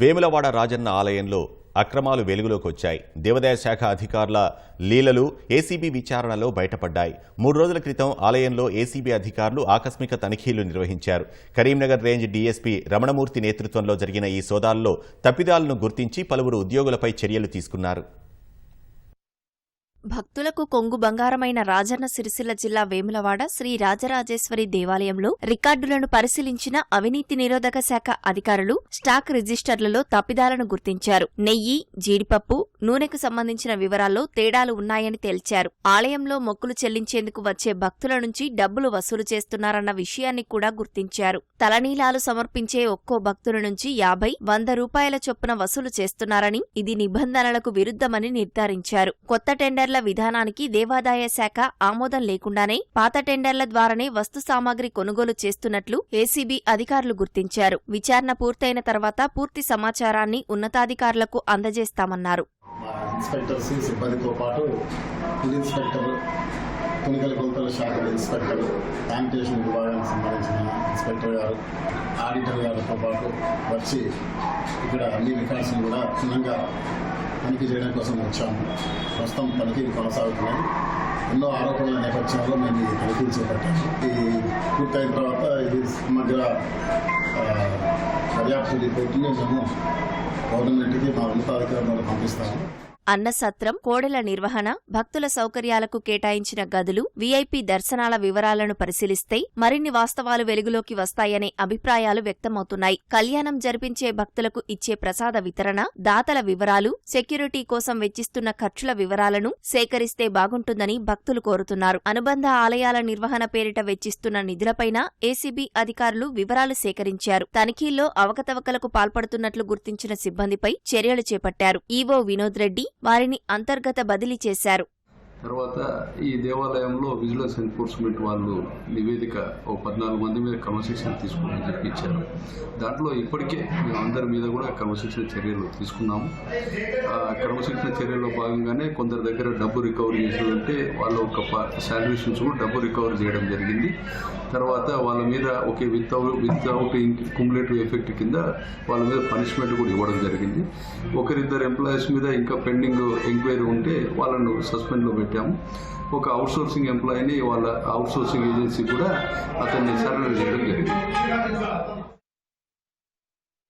వేములవాడ రాజన్న ఆలయంలో అక్రమాలు వెలుగులోకి వచ్చాయి. దేవాదాయ శాఖ అధికారుల లీలలు ఏసీబీ విచారణలో బయటపడ్డాయి. మూడు రోజుల క్రితం ఆలయంలో ఏసీబీ అధికారులు ఆకస్మిక తనిఖీలు నిర్వహించారు. కరీంనగర్ రేంజ్ డీఎస్పీ రమణమూర్తి నేతృత్వంలో జరిగిన ఈ సోదాల్లో తప్పిదాలను గుర్తించి పలువురు ఉద్యోగులపై చర్యలు తీసుకున్నారు. భక్తులకు కొంగు బంగారమైన రాజన్న సిరిసిల్ల జిల్లా వేములవాడ శ్రీ రాజరాజేశ్వరి దేవాలయంలో రికార్డులను పరిశీలించిన అవినీతి నిరోధక శాఖ అధికారులు స్టాక్ రిజిస్టర్లలో తప్పిదాలను గుర్తించారు. నెయ్యి జీడిపప్పు నూనెకు సంబంధించిన వివరాల్లో తేడాలు ఉన్నాయని తేల్చారు. ఆలయంలో మొక్కులు చెల్లించేందుకు వచ్చే భక్తుల నుంచి డబ్బులు వసూలు చేస్తున్నారన్న విషయాన్ని కూడా గుర్తించారు. తలనీలాలు సమర్పించే ఒక్కో భక్తుల నుంచి యాభై వంద రూపాయల చొప్పున వసూలు చేస్తున్నారని ఇది నిబంధనలకు విరుద్ధమని నిర్ధారించారు. కొత్త టెండర్ల విధానానికి దేవాదాయ శాఖ ఆమోదం లేకుండానే పాత టెండర్ల ద్వారానే వస్తు సామాగ్రి కొనుగోలు చేస్తున్నట్లు ఏసీబీ అధికారులు గుర్తించారు. విచారణ పూర్తయిన తర్వాత పూర్తి సమాచారాన్ని ఉన్నతాధికారులకు అందజేస్తామన్నారు. ఇన్స్పెక్టర్స్ సిబ్బందితో పాటు ఫుడ్ ఇన్స్పెక్టర్ తునికల కొలతల శాఖ ఇన్స్పెక్టర్ శానిటేషన్ విభాగానికి సంబంధించిన ఇన్స్పెక్టర్ గారు ఆడిటర్ గారితో పాటు వచ్చి ఇక్కడ అన్ని రికార్డ్స్ని కూడా క్షుణ్ణంగా తనిఖీ చేయడం కోసం వచ్చాము. ప్రస్తుతం తనిఖీలు కొనసాగుతున్నాయి. ఎన్నో ఆరోపణల నేపథ్యంలో మేము ఈ తనిఖీలు చేపట్టాము. ఈ పూర్తయిన తర్వాత ఇది సమగ్ర దర్యాప్తు రిపోర్ట్ని మేము గవర్నమెంట్కి మా ఉన్నతాధికారులకు పంపిస్తాము. అన్నసత్రం కోడెల నిర్వహణ భక్తుల సౌకర్యాలకు కేటాయించిన గదులు వీఐపీ దర్శనాల వివరాలను పరిశీలిస్తే మరిన్ని వాస్తవాలు వెలుగులోకి వస్తాయనే అభిప్రాయాలు వ్యక్తమవుతున్నాయి. కళ్యాణం జరిపించే భక్తులకు ఇచ్చే ప్రసాద వితరణ దాతల వివరాలు సెక్యూరిటీ కోసం వెచ్చిస్తున్న ఖర్చుల వివరాలను సేకరిస్తే బాగుంటుందని భక్తులు కోరుతున్నారు. అనుబంధ ఆలయాల నిర్వహణ పేరిట వెచ్చిస్తున్న నిధులపైన ఏసీబీ అధికారులు వివరాలు సేకరించారు. తనిఖీల్లో అవకతవకలకు పాల్పడుతున్నట్లు గుర్తించిన సిబ్బందిపై చర్యలు చేపట్టారు. ఈవో వినోద్ రెడ్డి వారిని అంతర్గత బదిలీ చేశారు. తర్వాత ఈ దేవాలయంలో విజిలెన్స్ ఎన్ఫోర్స్మెంట్ వాళ్ళు నివేదిక ఓ పద్నాలుగు మంది మీద క్రమశిక్షణ తీసుకోమని చెప్పి ఇచ్చారు దాంట్లో ఇప్పటికే మేము అందరి మీద కూడా క్రమశిక్షణ చర్యలు తీసుకున్నాము. ఆ క్రమశిక్షణ చర్యల్లో భాగంగానే కొందరి దగ్గర డబ్బు రికవరీ చేసినట్టే వాళ్ళ ఒక శాలరీస్ నుంచి కూడా డబ్బు రికవరీ చేయడం జరిగింది. తర్వాత వాళ్ళ మీద okay without without cumulative effect కింద వాళ్ళ మీద పనిష్మెంట్ కూడా ఇవ్వడం జరిగింది. ఒకరిద్దరు ఎంప్లాయీస్ మీద ఇంకా పెండింగ్ ఎంక్వైరీ ఉంటే వాళ్ళను సస్పెండ్లో పెట్టాము. ఒక అవుట్సోర్సింగ్ ఎంప్లాయీని వాళ్ళ అవుట్సోర్సింగ్ ఏజెన్సీ కూడా అతన్ని సరెండర్ చేయడం జరిగింది.